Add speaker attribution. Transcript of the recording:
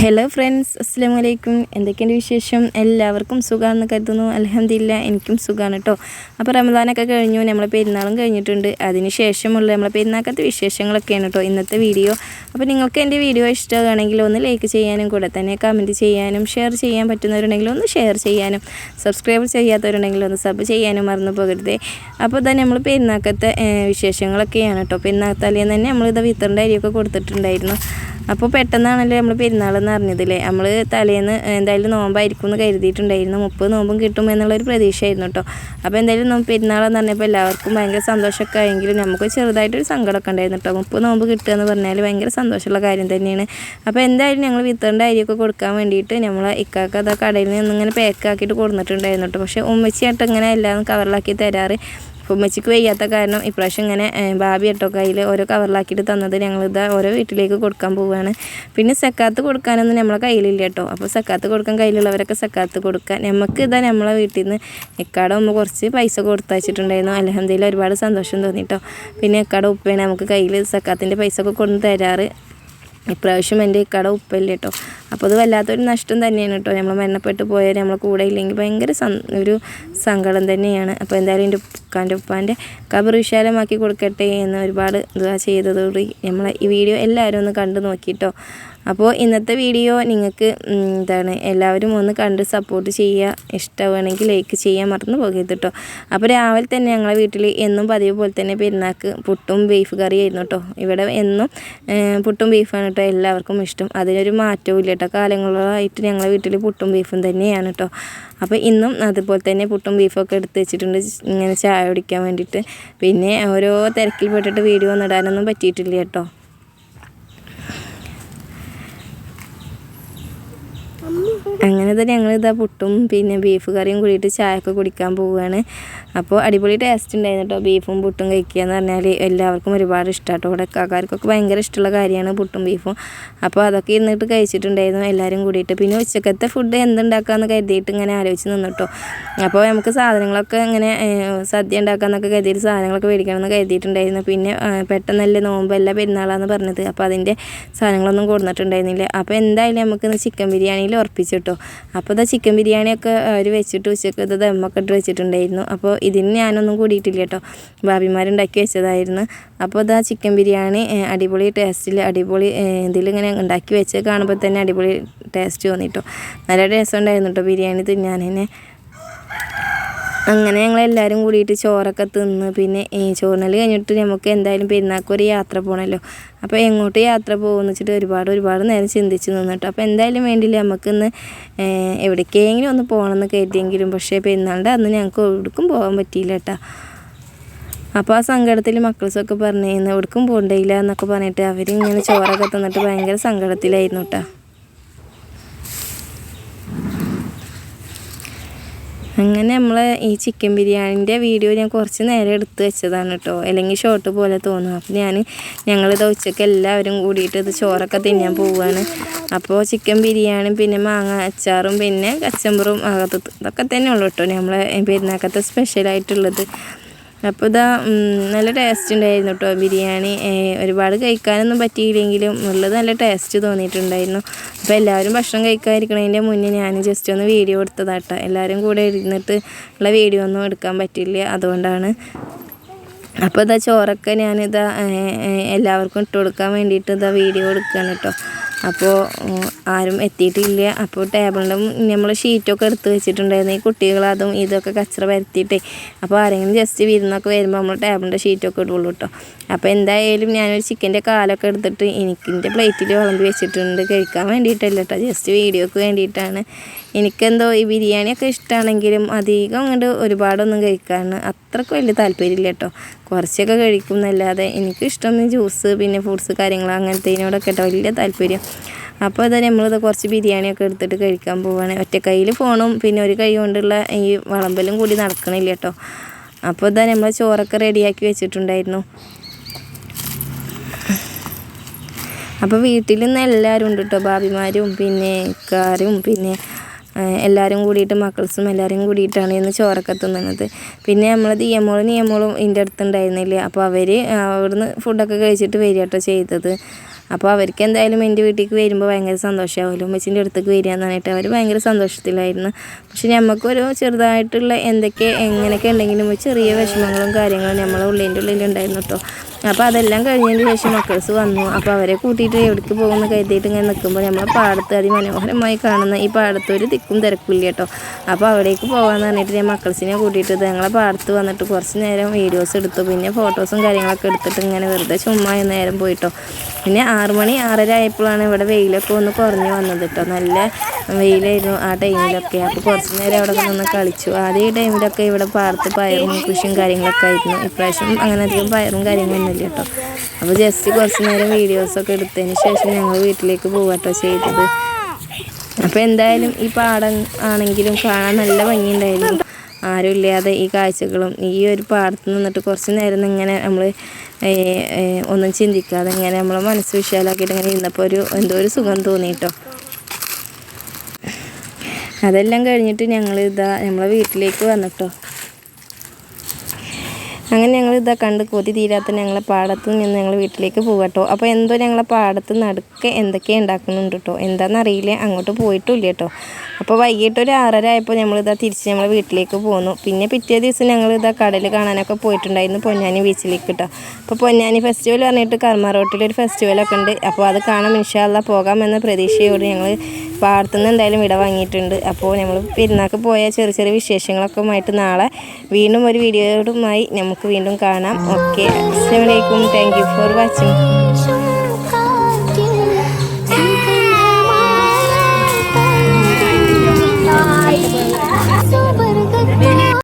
Speaker 1: Hello friends അസ്സാം വലൈക്കും എന്തൊക്കെയുണ്ട് വിശേഷം? എല്ലാവർക്കും സുഖമാണെന്ന് കരുതുന്നു. അലഹമില്ല എനിക്കും സുഖമാണ് കേട്ടോ അപ്പോൾ റമദാനൊക്കെ കഴിഞ്ഞു. നമ്മളെ പെരുന്നാളും കഴിഞ്ഞിട്ടുണ്ട്. അതിന് ശേഷമുള്ള നമ്മളെ പെരുന്നാക്കത്തെ വിശേഷങ്ങളൊക്കെയാണ് കേട്ടോ ഇന്നത്തെ വീഡിയോ. അപ്പോൾ നിങ്ങൾക്ക് എന്റെ വീഡിയോ ഇഷ്ടമാണെങ്കിൽ ഒന്ന് ലൈക്ക് ചെയ്യാനും കൂടെ തന്നെ കമന്റ് ചെയ്യാനും ഷെയർ ചെയ്യാൻ പറ്റുന്നവരുണ്ടെങ്കിൽ ഒന്ന് ഷെയർ ചെയ്യാനും സബ്സ്ക്രൈബ് ചെയ്യാത്തവരുണ്ടെങ്കിൽ ഒന്ന് സബ് ചെയ്യാനും മറന്നു പോകരുതേ. അപ്പോൾ തന്നെ നമ്മൾ പെരുന്നാക്കത്തെ വിശേഷങ്ങളൊക്കെയാണ് കേട്ടോ പെരുന്നാൾ തലേന്ന് തന്നെ നമ്മളിത് വിത്തറിന്റെ അരിയൊക്കെ കൊടുത്തിട്ടുണ്ടായിരുന്നു. അപ്പോൾ പെട്ടെന്നാണല്ലോ നമ്മൾ പെരുന്നാളെന്ന് അറിഞ്ഞതില്ലേ നമ്മൾ തലേന്ന് എന്തായാലും നോമ്പായിരിക്കും എന്ന് കരുതിയിട്ടുണ്ടായിരുന്നു. മുപ്പത് നോമ്പും കിട്ടും എന്നുള്ളൊരു പ്രതീക്ഷയായിരുന്നു കേട്ടോ അപ്പോൾ എന്തായാലും നോമ്പ് പെരുന്നാളെന്ന് പറഞ്ഞപ്പോൾ എല്ലാവർക്കും ഭയങ്കര സന്തോഷമൊക്കെ ആയെങ്കിലും നമുക്ക് ചെറുതായിട്ടൊരു സങ്കടമൊക്കെ ഉണ്ടായിരുന്നു കേട്ടോ മുപ്പത് നോമ്പ് കിട്ടുക എന്ന് പറഞ്ഞാൽ ഭയങ്കര സന്തോഷമുള്ള കാര്യം തന്നെയാണ്. അപ്പോൾ എന്തായാലും ഞങ്ങൾ വിത്തറിന്റെ അരിയൊക്കെ കൊടുക്കാൻ വേണ്ടിയിട്ട് നമ്മൾ ഇക്കാക്ക അതാ കടയിൽ നിന്ന് ഇങ്ങനെ പാക്ക് ആക്കിയിട്ട് കൊടുത്തിട്ടുണ്ടായിരുന്നു കേട്ടോ പക്ഷേ ഉമ്മച്ചിയായിട്ട് ഇങ്ങനെ എല്ലാം കവറിലാക്കി തരാറ്. ഉമ്മച്ചിക്ക് വയ്യാത്ത കാരണം ഇപ്രാവശ്യം ഇങ്ങനെ ബാബി കയ്യിൽ ഓരോ കവറിലാക്കിയിട്ട് തന്നത് ഞങ്ങളിത് ഓരോ വീട്ടിലേക്ക് കൊടുക്കാൻ പോവുകയാണ് പിന്നെ സക്കാത്ത് കൊടുക്കാനൊന്നും നമ്മളെ കയ്യിലില്ല കേട്ടോ. അപ്പോൾ സക്കാത്ത് കൊടുക്കാൻ കയ്യിലുള്ളവരൊക്കെ സക്കാത്ത് കൊടുക്കാൻ നമുക്ക് ഇതാ നമ്മളെ വീട്ടിൽ നിന്ന് എക്കാട ഉമ്മ കുറച്ച് പൈസ കൊടുത്തയച്ചിട്ടുണ്ടായിരുന്നു. അലഹമ്മദില്ല ഒരുപാട് സന്തോഷം തോന്നിട്ടോ പിന്നെ എക്കാട ഉപ്പയാണ് നമുക്ക് കയ്യിൽ സക്കാത്തിന്റെ പൈസ ഒക്കെ കൊണ്ടു തരാറ് ഇപ്രാവശ്യം എന്റെ കട ഉപ്പല്ല കേട്ടോ. അപ്പോൾ അത് വല്ലാത്തൊരു നഷ്ടം തന്നെയാണ് കേട്ടോ. നമ്മൾ മരണപ്പെട്ട് പോയാൽ നമ്മൾ കൂടെ ഇല്ലെങ്കിൽ ഭയങ്കര ഒരു സങ്കടം തന്നെയാണ്. അപ്പോൾ എന്തായാലും എന്റെ ഉപ്പാന്റെ ഉപ്പാന്റെ കബർ വിശാലമാക്കി കൊടുക്കട്ടെ എന്ന് ഒരുപാട് ഇതാ ചെയ്തതോടെ നമ്മളെ ഈ വീഡിയോ എല്ലാവരും ഒന്ന് കണ്ടു നോക്കിയിട്ടോ അപ്പോൾ ഇന്നത്തെ വീഡിയോ നിങ്ങൾക്ക് എന്താണ് എല്ലാവരും ഒന്ന് കണ്ട് സപ്പോർട്ട് ചെയ്യുക ഇഷ്ടമാണെങ്കിൽ ലൈക്ക് ചെയ്യാൻ മറന്നു പോകരുത് കേട്ടോ അപ്പോൾ രാവിലെ തന്നെ ഞങ്ങളെ വീട്ടിൽ എന്നും പതിവ് പോലെ തന്നെ പെരുന്നാക്ക് പുട്ടും ബീഫ് കറിയായിരുന്നു കേട്ടോ ഇവിടെ എന്നും പുട്ടും ബീഫാണ് കേട്ടോ എല്ലാവർക്കും ഇഷ്ടം. അതിനൊരു മാറ്റവും ഇല്ല കേട്ടോ കാലങ്ങളായിട്ട് ഞങ്ങളെ വീട്ടിൽ പുട്ടും ബീഫും തന്നെയാണ് കേട്ടോ അപ്പോൾ ഇന്നും അതുപോലെ തന്നെ പുട്ടും ബീഫൊക്കെ എടുത്ത് വെച്ചിട്ടുണ്ട്. ഇങ്ങനെ ചായ കുടിക്കാൻ വേണ്ടിയിട്ട്. പിന്നെ ഓരോ തിരക്കിൽ പെട്ടിട്ട് വീഡിയോ ഒന്നും ഇടാനൊന്നും പറ്റിയിട്ടില്ല കേട്ടോ അങ്ങനെ തന്നെ ഞങ്ങളിതാ പുട്ടും പിന്നെ ബീഫ് കറിയും കൂടിയിട്ട് ചായയൊക്കെ കുടിക്കാൻ പോവുകയാണ്. അപ്പോൾ അടിപൊളി ടേസ്റ്റ് ഉണ്ടായിരുന്നു കേട്ടോ ബീഫും പുട്ടും കഴിക്കുക എന്ന് പറഞ്ഞാൽ. എല്ലാവർക്കും ഒരുപാട് ഇഷ്ടമാട്ടോ. ഇവിടെ കാക്കാർക്കൊക്കെ ഭയങ്കര ഇഷ്ടമുള്ള കാര്യമാണ് പുട്ടും ബീഫും അപ്പോൾ അതൊക്കെ ഇരുന്നിട്ട് കഴിച്ചിട്ടുണ്ടായിരുന്നു എല്ലാവരും കൂടിയിട്ട്. പിന്നെ ഉച്ചക്കത്തെ ഫുഡ് എന്തുണ്ടാക്കാമെന്ന് കരുതിയിട്ട് ഇങ്ങനെ ആലോചിച്ച് നിന്നിട്ടോ അപ്പോൾ നമുക്ക് സാധനങ്ങളൊക്കെ ഇങ്ങനെ സദ്യ ഉണ്ടാക്കാമെന്നൊക്കെ കരുതിയിട്ട് സാധനങ്ങളൊക്കെ മേടിക്കണമെന്ന് കരുതിയിട്ടുണ്ടായിരുന്നു. പിന്നെ പെട്ടെന്നല്ലേ നോമ്പല്ല പെരുന്നാളാന്ന് പറഞ്ഞത്. അപ്പോൾ അതിന്റെ സാധനങ്ങളൊന്നും കൊടുത്തിട്ടുണ്ടായിരുന്നില്ല അപ്പോൾ എന്തായാലും നമുക്ക് ചിക്കൻ ബിരിയാണിയിൽ ഉറപ്പിച്ചിട്ടോ. അപ്പോൾ ഇതാ ചിക്കൻ ബിരിയാണിയൊക്കെ അവർ വെച്ചിട്ട് ഉച്ചയ്ക്ക് ഇത് ദമ്മൊക്കെ ഇട്ട് വെച്ചിട്ടുണ്ടായിരുന്നു. അപ്പോൾ ഇതിന് ഞാനൊന്നും കൂടിയിട്ടില്ല കേട്ടോ. ഭാബിമാരുണ്ടാക്കി വെച്ചതായിരുന്നു. അപ്പോൾ ഇതാ ചിക്കൻ ബിരിയാണി അടിപൊളി ടേസ്റ്റിൽ അടിപൊളി ഇതിലിങ്ങനെ ഉണ്ടാക്കി വെച്ച് കാണുമ്പോൾ തന്നെ അടിപൊളി ടേസ്റ്റ് തോന്നിട്ടോ നല്ല ടേസ്റ്റ് ഉണ്ടായിരുന്നു കേട്ടോ ബിരിയാണി തിന്നാൻ തന്നെ. അങ്ങനെ ഞങ്ങൾ എല്ലാവരും കൂടിയിട്ട് ചോറൊക്കെ തിന്ന് പിന്നെ ചോറിനൽ കഴിഞ്ഞിട്ട് നമുക്ക് എന്തായാലും പെരുന്നാക്കൊരു യാത്ര പോകണമല്ലോ അപ്പോൾ എങ്ങോട്ട് യാത്ര പോകുമെന്ന് വെച്ചിട്ട് ഒരുപാട് ഒരുപാട് നേരം ചിന്തിച്ച് നിന്നിട്ട് അപ്പോൾ എന്തായാലും വേണ്ടിയില്ല നമുക്കിന്ന് എവിടേക്കെങ്കിലും ഒന്ന് പോകണമെന്ന് കരുതിയെങ്കിലും പക്ഷേ പെരുന്നാളിന്റെ അന്ന് ഞങ്ങൾക്ക് എവിടേക്കും പോകാൻ പറ്റിയില്ല കേട്ടോ അപ്പോൾ ആ സങ്കടത്തിൽ മക്കൾസൊക്കെ പറഞ്ഞു എവിടേക്കും പോകണ്ടില്ല എന്നൊക്കെ പറഞ്ഞിട്ട് അവരിങ്ങനെ ചോറൊക്കെ തന്നിട്ട് ഭയങ്കര സങ്കടത്തിലായിരുന്നു കേട്ടോ അങ്ങനെ നമ്മൾ ഈ ചിക്കൻ ബിരിയാണിന്റെ വീഡിയോ ഞാൻ കുറച്ച് നേരം എടുത്ത് വെച്ചതാണ് കേട്ടോ അല്ലെങ്കിൽ ഷോർട്ട് പോലെ തോന്നും. അപ്പോൾ ഞാൻ ഞങ്ങളിത് ഉച്ചയ്ക്ക് എല്ലാവരും കൂടിയിട്ട് ഇത് ചോറൊക്കെ തിന്നാൻ പോവുകയാണ് അപ്പോൾ ചിക്കൻ ബിരിയാണി പിന്നെ മാങ്ങ അച്ചാറും പിന്നെ കച്ചമ്പറും അകത്ത് ഇതൊക്കെ തന്നെ ഉള്ളൂ കേട്ടോ നമ്മളെ പെരുന്നാക്കത്തെ സ്പെഷ്യലായിട്ടുള്ളത് അപ്പോൾ ഇതാ നല്ല ടേസ്റ്റ് ഉണ്ടായിരുന്നു കേട്ടോ ബിരിയാണി ഒരുപാട് കഴിക്കാനൊന്നും പറ്റിയില്ലെങ്കിലും ഉള്ളത് നല്ല ടേസ്റ്റ് തോന്നിയിട്ടുണ്ടായിരുന്നു. അപ്പോൾ എല്ലാവരും ഭക്ഷണം കഴിക്കാതിരിക്കണതിന്റെ മുന്നേ ഞാൻ ജസ്റ്റ് ഒന്ന് വീഡിയോ എടുത്തതാട്ടോ എല്ലാവരും കൂടെ ഇരുന്നിട്ട് ഉള്ള വീഡിയോ ഒന്നും എടുക്കാൻ പറ്റില്ല. അതുകൊണ്ടാണ്. അപ്പോൾ ഇതാ ചോറൊക്കെ ഞാനിതാ എല്ലാവർക്കും ഇട്ട് കൊടുക്കാൻ വേണ്ടിയിട്ട് ഇതാ വീഡിയോ എടുക്കുകയാണ് കേട്ടോ അപ്പോൾ ആരും എത്തിയിട്ടില്ല. അപ്പോൾ ടേബിളിന്റെ നമ്മൾ ഷീറ്റൊക്കെ എടുത്ത് വെച്ചിട്ടുണ്ടായിരുന്നു. ഈ കുട്ടികൾ അതും ഇതൊക്കെ കച്ചറ വരുത്തിയിട്ടേ അപ്പോൾ ആരെങ്കിലും ജസ്റ്റ് വിരുന്നൊക്കെ വരുമ്പോൾ നമ്മൾ ടേബിളിന്റെ ഷീറ്റൊക്കെ ഇടുള്ളൂ കേട്ടോ അപ്പോൾ എന്തായാലും ഞാനൊരു ചിക്കന്റെ കാലൊക്കെ എടുത്തിട്ട് എനിക്കിന്റെ പ്ലേറ്റിൽ വിളമ്പി വെച്ചിട്ടുണ്ട്. കഴിക്കാൻ വേണ്ടിയിട്ടല്ല കേട്ടോ ജസ്റ്റ് വീഡിയോക്ക് വേണ്ടിയിട്ടാണ്. എനിക്കെന്തോ ഈ ബിരിയാണിയൊക്കെ ഇഷ്ടമാണെങ്കിലും അധികം അങ്ങോട്ട് ഒരുപാടൊന്നും കഴിക്കാണ് അത്രയ്ക്ക് വലിയ താല്പര്യമില്ല കേട്ടോ കുറച്ചൊക്കെ കഴിക്കും. എന്നല്ലാതെ എനിക്കിഷ്ടം ജ്യൂസ് പിന്നെ ഫ്രൂട്ട്സ് കാര്യങ്ങൾ അങ്ങനത്തേനോടൊക്കെ കേട്ടോ വലിയ താല്പര്യം. അപ്പോൾ അത് നമ്മളിത് കുറച്ച് ബിരിയാണിയൊക്കെ എടുത്തിട്ട് കഴിക്കാൻ പോവുകയാണ് ഒറ്റ കയ്യിൽ ഫോണും പിന്നെ ഒരു കൈ കൊണ്ടുള്ള ഈ വളമ്പലും കൂടി നടക്കണില്ല കേട്ടോ. അപ്പോൾ ഇതാ നമ്മൾ ചോറൊക്കെ റെഡിയാക്കി വെച്ചിട്ടുണ്ടായിരുന്നു. അപ്പോൾ വീട്ടിൽ നിന്ന് എല്ലാവരും ഉണ്ട് കേട്ടോ. ഭാബിമാരും പിന്നെ കാറും പിന്നെ എല്ലാവരും കൂടിയിട്ട് മക്കൾസും എല്ലാവരും കൂടിയിട്ടാണ് ഇന്ന് ചോറൊക്കെ തിന്നുന്നത് പിന്നെ നമ്മൾ ദിയമോളും നിയമോളും ഇതിന്റെ അടുത്തുണ്ടായിരുന്നില്ല അപ്പോൾ അവർ അവിടുന്ന് ഫുഡൊക്കെ കഴിച്ചിട്ട് വരിക കേട്ടോ ചെയ്തത്. അപ്പോൾ അവർക്ക് എന്തായാലും എന്റെ വീട്ടിലേക്ക് വരുമ്പോൾ ഭയങ്കര സന്തോഷമാവുമല്ലോ. ഉമ്മച്ചിന്റെ അടുത്തേക്ക് വരിക എന്ന് പറഞ്ഞിട്ട് അവർ ഭയങ്കര സന്തോഷത്തിലായിരുന്നു. പക്ഷെ നമുക്കൊരു ചെറുതായിട്ടുള്ള എന്തൊക്കെ എങ്ങനെയൊക്കെ ഉണ്ടെങ്കിലും ചെറിയ വിഷമങ്ങളും കാര്യങ്ങളും നമ്മളെ ഉള്ളിന്റെ ഉള്ളിലുണ്ടായിരുന്നു കേട്ടോ. അപ്പോൾ അതെല്ലാം കഴിഞ്ഞതിന് ശേഷം മക്കൾസ് വന്നു. അപ്പോൾ അവരെ കൂട്ടിയിട്ട് എവിടേക്ക് പോകുമെന്ന് കരുതിയിട്ട് ഇങ്ങനെ നിൽക്കുമ്പോൾ നമ്മൾ പാടത്ത് അതിമനോഹരമായി കാണുന്ന ഈ പാടത്ത് ഒരു തിക്കും തിരക്കില്ല കേട്ടോ. അപ്പോൾ അവിടേക്ക് പോകാമെന്ന് പറഞ്ഞിട്ട് ഞാൻ മക്കൾസിനെ കൂട്ടിയിട്ട് ഞങ്ങളെ പാടത്ത് വന്നിട്ട് കുറച്ച് നേരം വീഡിയോസ് എടുത്തു. പിന്നെ ഫോട്ടോസും കാര്യങ്ങളൊക്കെ എടുത്തിട്ട് ഇങ്ങനെ വെറുതെ ചുമ്മാ നേരം പോയിട്ടോ. പിന്നെ ആറ് മണി ആറര ആയപ്പോഴാണ് ഇവിടെ വെയിലൊക്കെ ഒന്ന് കുറഞ്ഞു വന്നത് കേട്ടോ. നല്ല വെയിലായിരുന്നു ആ ടൈമിലൊക്കെ. അപ്പോൾ കുറച്ച് നേരം അവിടെ നിന്ന് കളിച്ചു. ആദ്യം ടൈമിലൊക്കെ ഇവിടെ പാടത്ത് പയറും കൃഷിയും കാര്യങ്ങളൊക്കെ ആയിരുന്നു. ഇപ്രാവശ്യം അങ്ങനെ അധികം പയറും കാര്യങ്ങളൊന്നും ഇല്ല കേട്ടോ അപ്പോൾ ജസ്റ്റ് കുറച്ച് നേരം വീഡിയോസൊക്കെ എടുത്തതിന് ശേഷം ഞങ്ങൾ വീട്ടിലേക്ക് പോവാട്ടോ ചെയ്തത്. അപ്പോൾ എന്തായാലും ഈ പാടം ആണെങ്കിലും കാണാൻ നല്ല ഭംഗിയുണ്ടായിരുന്നു. ആരും ഇല്ലാതെ ഈ കാഴ്ചകളും ഈ ഒരു പാടത്ത് നിന്നിട്ട് കുറച്ച് നേരം ഇങ്ങനെ നമ്മൾ ഒന്നും ചിന്തിക്കാതെ ഇങ്ങനെ നമ്മളെ മനസ്സ് വിശാലാക്കിയിട്ട് ഇങ്ങനെ ഇരുന്നപ്പോൾ ഒരു എന്തോ ഒരു സുഖം തോന്നിയിട്ടോ അതെല്ലാം കഴിഞ്ഞിട്ട് ഞങ്ങൾ ഇതാ നമ്മളെ വീട്ടിലേക്ക് വന്നിട്ടോ. അങ്ങനെ ഞങ്ങൾ ഇതാ കണ്ട് കൊതി തീരാത്ത ഞങ്ങളെ പാടത്ത് നിന്ന് ഞങ്ങൾ വീട്ടിലേക്ക് പോകട്ടോ അപ്പോൾ എന്തോ ഞങ്ങളെ പാടത്ത് നടുക്ക് എന്തൊക്കെ ഉണ്ടാക്കുന്നുണ്ട് കേട്ടോ എന്താണെന്നറിയില്ല അങ്ങോട്ട് പോയിട്ടില്ല കേട്ടോ അപ്പോൾ വൈകിട്ട് ഒരു ആറര ആയപ്പോൾ നമ്മളിതാ തിരിച്ച് നമ്മളെ വീട്ടിലേക്ക് പോന്നു. പിന്നെ പിറ്റേ ദിവസം ഞങ്ങൾ ഇതാ കടൽ കാണാനൊക്കെ പോയിട്ടുണ്ടായിരുന്നു പൊന്നാനി ബീച്ചിലേക്ക് കേട്ടോ അപ്പോൾ പൊന്നാനി ഫെസ്റ്റിവൽ പറഞ്ഞിട്ട് കർമ്മ റോട്ടിലൊരു ഫെസ്റ്റിവലൊക്കെ ഉണ്ട്. അപ്പോൾ അത് കാണാൻ ഇൻഷാല്ല പോകാമെന്ന പ്രതീക്ഷയോട് ഞങ്ങൾ പാടത്തുനിന്ന് എന്തായാലും വിട വാങ്ങിയിട്ടുണ്ട്. അപ്പോൾ നമ്മൾ പെരുന്നാൾക്ക് പോയ ചെറിയ ചെറിയ വിശേഷങ്ങളൊക്കെ ആയിട്ട് നാളെ വീണ്ടും ഒരു വീഡിയോയുമായി നമുക്ക് വീണ്ടും കാണാം. ഓക്കെ അസ്സാം വലൈക്കും താങ്ക് യു ഫോർ വാച്ചിങ്